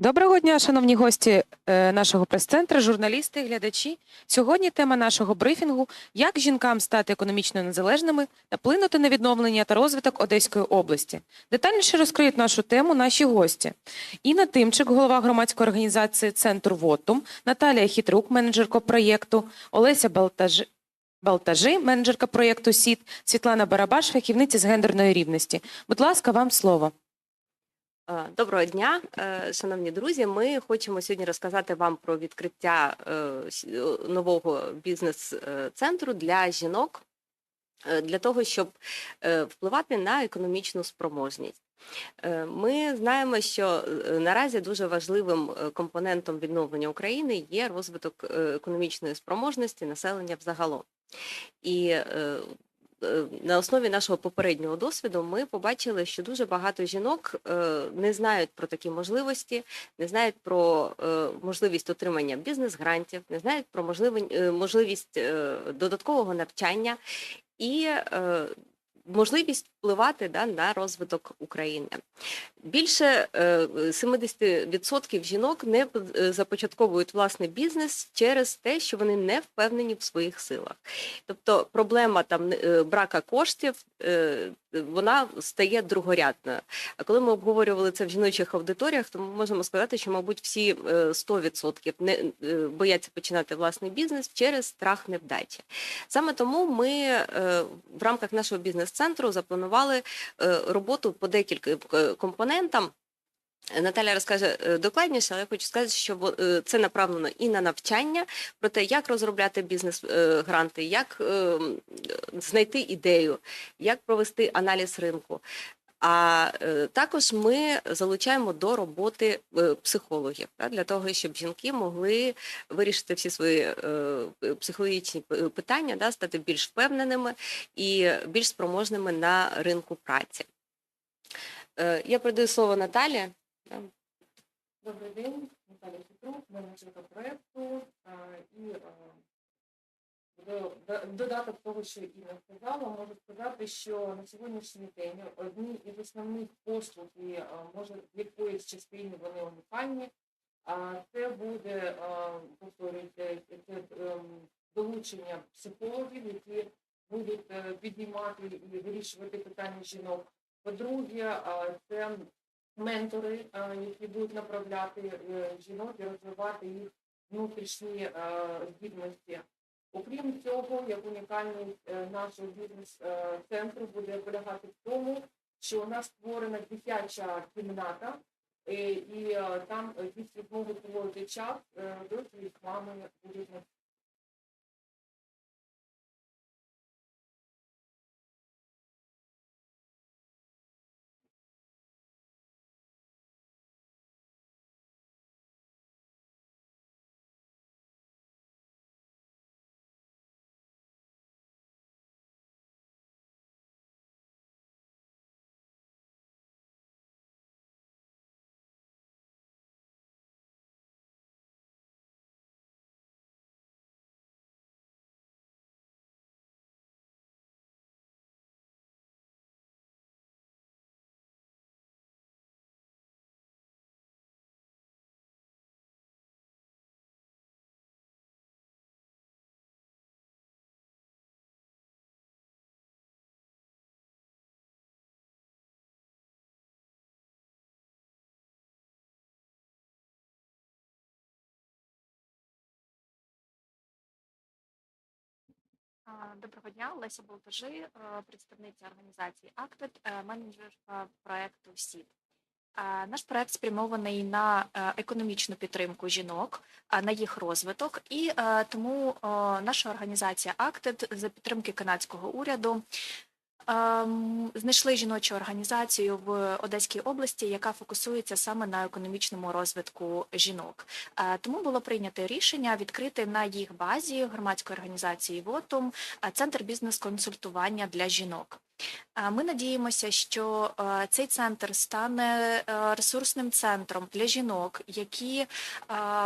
Доброго дня, шановні гості е, нашого прес-центру, журналісти, глядачі. Сьогодні тема нашого брифінгу як жінкам стати економічно незалежними та вплинути на відновлення та розвиток Одеської області. Детальніше розкриють нашу тему наші гості. Інна Тимчик, голова громадської організації Центр ВОТУМ, Наталія Хитрук, менеджерка проєкту, Олеся Балтажи. Балтажи, менеджерка проєкту СІД, Світлана Барабаш, фахівниця з гендерної рівності. Будь ласка, вам слово. Е, Доброго дня, е, шановні друзі. Ми хочемо сьогодні розказати вам про відкриття е, нового бізнес-центру для жінок для того, щоб впливати на економічну спроможність. Ми знаємо, що наразі дуже важливим компонентом відновлення України є розвиток економічної спроможності населення взагалом. І на основі нашого попереднього досвіду ми побачили, що дуже багато жінок е, не знають про такі можливості, не знають про е, можливість отримання бізнес-грантів, не знають про е, можливість е, додаткового навчання. І е, можливість впливати да, на розвиток України. Більше е, 70% жінок не е, започатковують власний бізнес через те, що вони не впевнені в своїх силах. Тобто проблема там е, брака коштів е, вона стає другорядною. А коли ми обговорювали це в жіночих аудиторіях, то ми можемо сказати, що, мабуть, всі е, 100% не е, бояться починати власний бізнес через страх невдачі. Саме тому ми е, в рамках нашого бізнес-центру запланували е, роботу по декілька е, компонентам. Наталя розкаже е, докладніше, але я хочу сказати, що е, це направлено і на навчання про те, як розробляти бізнес-гранти, як е, знайти ідею, як провести аналіз ринку. А також ми залучаємо до роботи психологів для того, щоб жінки могли вирішити всі свої психологічні питання, стати більш впевненими і більш спроможними на ринку праці. Я передаю слово Наталі. Добрий день, Наталя Петрук, менеджерка проєкту. І додаток того, що Інна сказала, можу сказати, що на сьогоднішній день одні із основних послуг, і може в якоїсь частині вони унікальні, а це буде це ем, долучення психологів, які будуть е, підіймати і вирішувати питання жінок. По-друге, це ментори, е, які будуть направляти е, жінок і розвивати їх внутрішні е, здібності. Окрім цього, як унікальність нашого бізнес-центру буде полягати в тому, що у нас створена дитяча кімната, і там діти зможуть проводити час, доки їх мами будуть Доброго дня, Леся Болтажи, е, представниця організації Актед, менеджер проекту СІД. Е, Наш проект спрямований на е, економічну підтримку жінок, на їх розвиток, і е, тому е, наша організація Актед за підтримки канадського уряду знайшли жіночу організацію в Одеській області, яка фокусується саме на економічному розвитку жінок. Е, Тому було прийнято рішення відкрити на їх базі громадської організації ВОТУМ е, центр бізнес-консультування для жінок. Ми надіємося, що е, цей центр стане е, ресурсним центром для жінок, які е,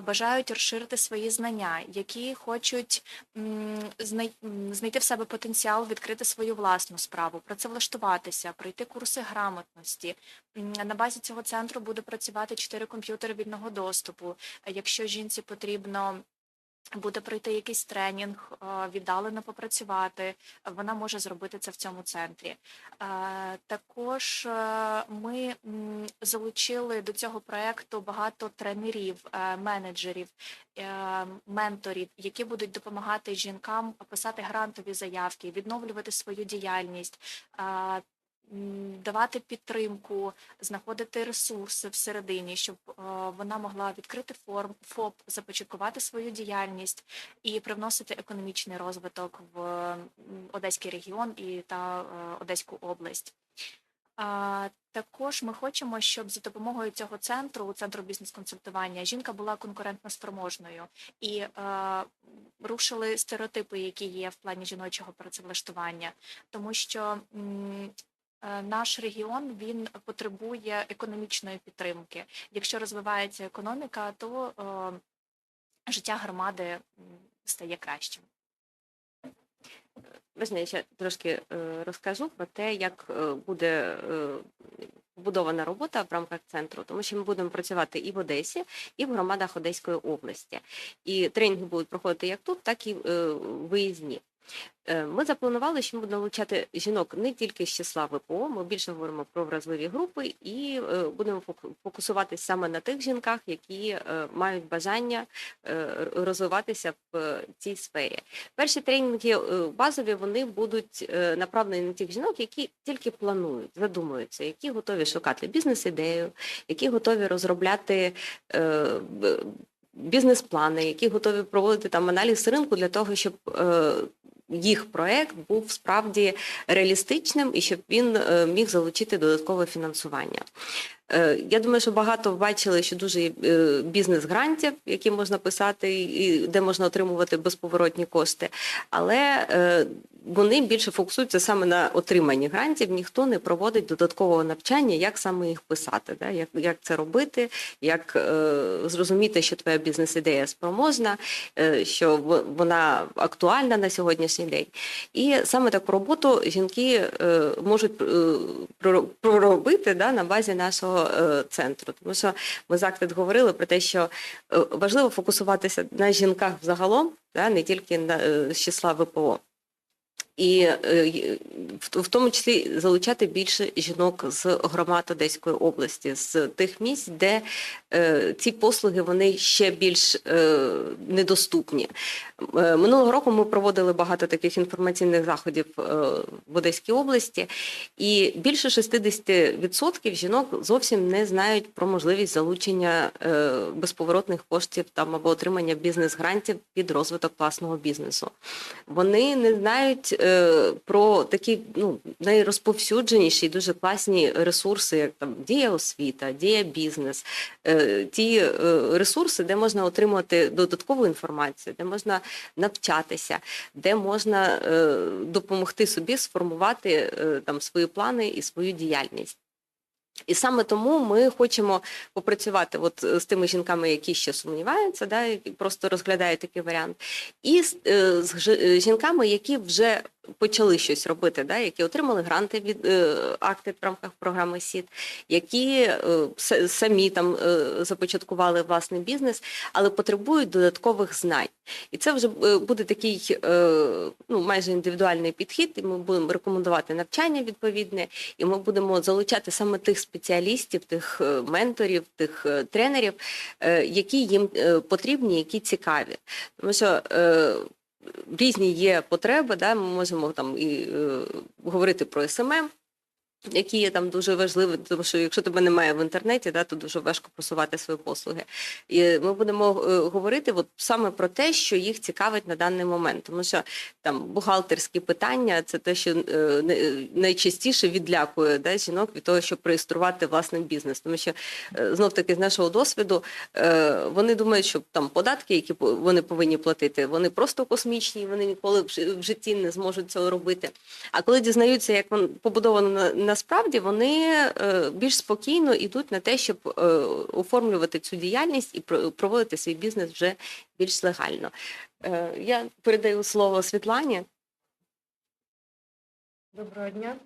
бажають розширити свої знання, які хочуть знайти в себе потенціал, відкрити свою власну справу, працевлаштуватися, пройти курси грамотності. На базі цього центру буде працювати чотири комп'ютери вільного доступу. Якщо жінці потрібно буде пройти якийсь тренінг, е, віддалено попрацювати, вона може зробити це в цьому центрі. Е, Також е, ми залучили до цього проекту багато тренерів, менеджерів, менторів, які будуть допомагати жінкам писати грантові заявки, відновлювати свою діяльність. Давати підтримку, знаходити ресурси всередині, щоб е, вона могла відкрити форм ФОП, започаткувати свою діяльність і привносити економічний розвиток в Одеський регіон і та е, Одеську область. Також ми хочемо, щоб за допомогою цього центру, центру бізнес-консультування, жінка була конкурентно спроможною і е, рушили стереотипи, які є в плані жіночого працевлаштування, тому що м, наш регіон він потребує економічної підтримки. Якщо розвивається економіка, то е, життя громади стає кращим. Можна я ще трошки е, розкажу про те, як е, буде е, побудована робота в рамках центру, тому що ми будемо працювати і в Одесі, і в громадах Одеської області. І тренінги будуть проходити як тут, так і е, виїзні. Е, Ми запланували, що ми будемо навчати жінок не тільки з числа ВПО, ми більше говоримо про вразливі групи і е, будемо фок- фокусуватися саме на тих жінках, які е, мають бажання розвиватися в цій сфері. Перші тренінги базові вони будуть направлені на тих жінок, які тільки планують, задумуються, які готові шукати бізнес-ідею, які готові розробляти. Бізнес-плани, які готові проводити там аналіз ринку для того, щоб е, їх проект був справді реалістичним і щоб він е, міг залучити додаткове фінансування. Е, Я думаю, що багато бачили, що дуже є е, бізнес-грантів, які можна писати, і де можна отримувати безповоротні кошти, але вони більше фокусуються саме на отриманні грантів. Ніхто не проводить додаткового навчання, як саме їх писати, да? як, як це робити, як е, зрозуміти, що твоя бізнес-ідея спроможна, е, що вона актуальна на сьогоднішній день. І саме таку роботу жінки е, можуть е, проробити да, на базі нашого е, центру. Тому що ми заклад говорили про те, що важливо фокусуватися на жінках взагалом, да, не тільки на з числа ВПО. І е, в, тому числі залучати більше жінок з громад Одеської області, з тих місць, де е, ці послуги вони ще більш е, недоступні. Минулого року ми проводили багато таких інформаційних заходів в Одеській області, і більше 60% жінок зовсім не знають про можливість залучення безповоротних коштів там або отримання бізнес-грантів під розвиток власного бізнесу. Вони не знають про такі ну, найрозповсюдженіші дуже класні ресурси, як там дія освіта, дія бізнес, е, ті е, ресурси, де можна отримати додаткову інформацію, де можна навчатися, де можна е, допомогти собі сформувати там свої плани і свою діяльність. І саме тому ми хочемо попрацювати от з тими жінками, які ще сумніваються, да, просто розглядають такий варіант, і з, з жінками, які вже почали щось робити, да, які отримали гранти від е, акти в рамках програми СІД, які е, самі там е, започаткували власний бізнес, але потребують додаткових знань. І це вже е, буде такий е, ну, майже індивідуальний підхід, і ми будемо рекомендувати навчання відповідне, і ми будемо залучати саме тих спеціалістів, тих е, менторів, тих е, тренерів, е, які їм потрібні, які цікаві. Тому що е, різні є потреби, да, ми можемо там і е, говорити про СММ, Які є там дуже важливі, тому що якщо тебе немає в інтернеті, да, то дуже важко просувати свої послуги. І ми будемо е, говорити от саме про те, що їх цікавить на даний момент, тому що там бухгалтерські питання це те, що е, найчастіше відлякує да, жінок від того, щоб реєструвати власний бізнес. Тому що знов таки з нашого досвіду е, вони думають, що там податки, які вони повинні платити, вони просто космічні, вони ніколи в житті не зможуть цього робити. А коли дізнаються, як воно побудовано на- насправді, вони е, більш спокійно йдуть на те, щоб е, оформлювати цю діяльність і про- проводити свій бізнес вже більш легально. Е, Я передаю слово Світлані. Доброго дня.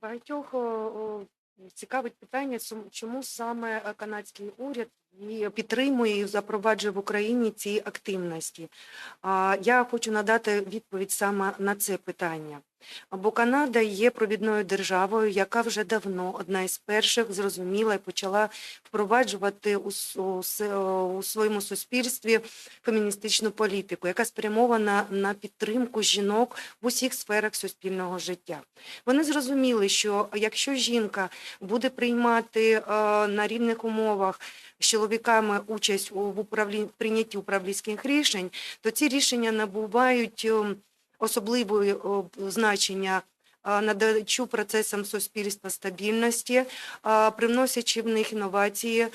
Багатьох цікавить питання, чому саме канадський уряд і підтримує і запроваджує в Україні ці активності. Я хочу надати відповідь саме на це питання. Бо Канада є провідною державою, яка вже давно одна із перших зрозуміла і почала впроваджувати у, у у своєму суспільстві феміністичну політику, яка спрямована на підтримку жінок в усіх сферах суспільного життя. Вони зрозуміли, що якщо жінка буде приймати е, на рівних умовах з чоловіками участь у прийнятті управлінських рішень, то ці рішення набувають е, особливої е, значення. Надачу процесам суспільства стабільності, привносячи в них інновації,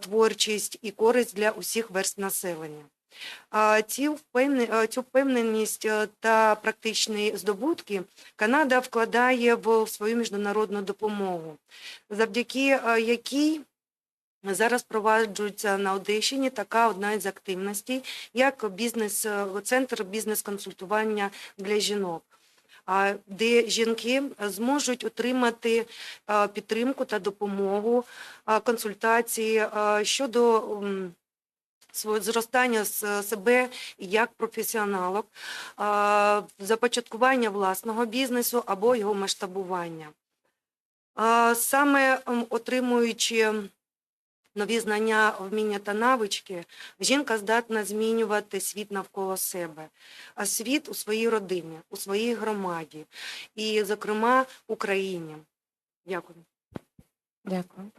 творчість і користь для усіх верств населення. Цю впевненість е, та практичні здобутки Канада вкладає в свою міжнародну допомогу, завдяки е, якій зараз впроваджується на Одещині така одна із активностей, як бізнес, е, центр бізнес-консультування для жінок. Де жінки зможуть отримати е, підтримку та допомогу, е, консультації щодо зростання з себе як професіоналок, започаткування власного бізнесу або його масштабування. Саме отримуючи нові знання, вміння та навички, жінка здатна змінювати світ навколо себе, а світ у своїй родині, у своїй громаді і, зокрема, Україні. Дякую. Дякую.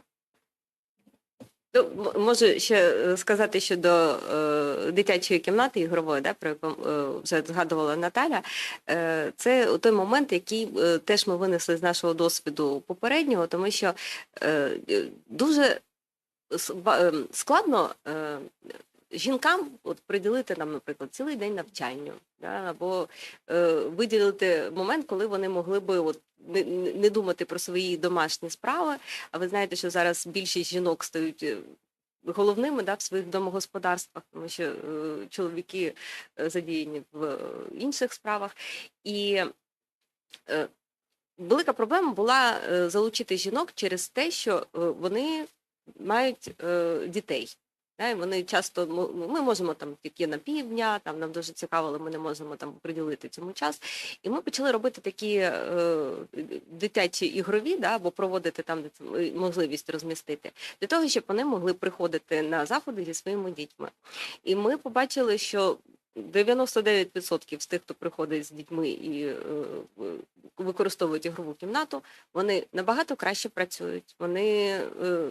Ну, можу ще е, сказати щодо е, дитячої кімнати ігрової, да, про яку е, вже згадувала Наталя. Е, це той момент, який е, теж ми винесли з нашого досвіду попереднього, тому що е, е, дуже складно е, жінкам от, приділити нам, наприклад, цілий день навчанню, да, або е, виділити момент, коли вони могли би от, не, не думати про свої домашні справи. А ви знаєте, що зараз більшість жінок стають е, головними да, в своїх домогосподарствах, тому що е, чоловіки е, задіяні в е, інших справах. І е, велика проблема була залучити жінок через те, що вони мають е, дітей. Да, і вони часто ми можемо там тільки на півдня, там нам дуже цікаво, але ми не можемо там приділити цьому час. І ми почали робити такі е, дитячі ігрові, да, або проводити там де можливість розмістити, для того, щоб вони могли приходити на заходи зі своїми дітьми. І ми побачили, що 99% з тих, хто приходить з дітьми і е, використовують ігрову кімнату, вони набагато краще працюють. Вони е,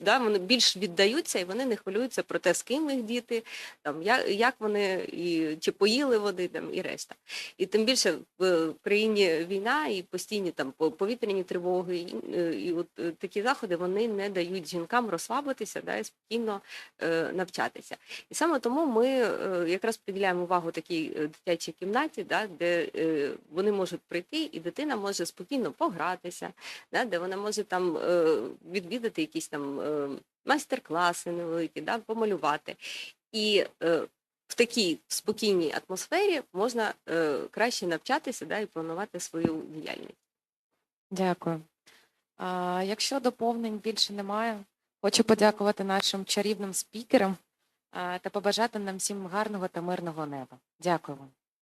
да, вони більш віддаються і вони не хвилюються про те, з ким їх діти, там, як, як вони, і, чи поїли води там, і решта. І тим більше в країні війна і постійні там по- повітряні тривоги, і, е, і от е, такі заходи вони не дають жінкам розслабитися да, і спокійно е, навчатися. І саме тому ми е, якраз приділяємо увагу такій е, дитячій кімнаті, да, де е, вони можуть прийти, і дитина може спокійно погратися, да, де вона може там е, відвідати якісь там майстер-класи невеликі, да, помалювати. І е, в такій спокійній атмосфері можна е, краще навчатися да, і планувати свою діяльність. Дякую. А, якщо доповнень більше немає, хочу подякувати нашим чарівним спікерам та побажати нам всім гарного та мирного неба. Дякую вам.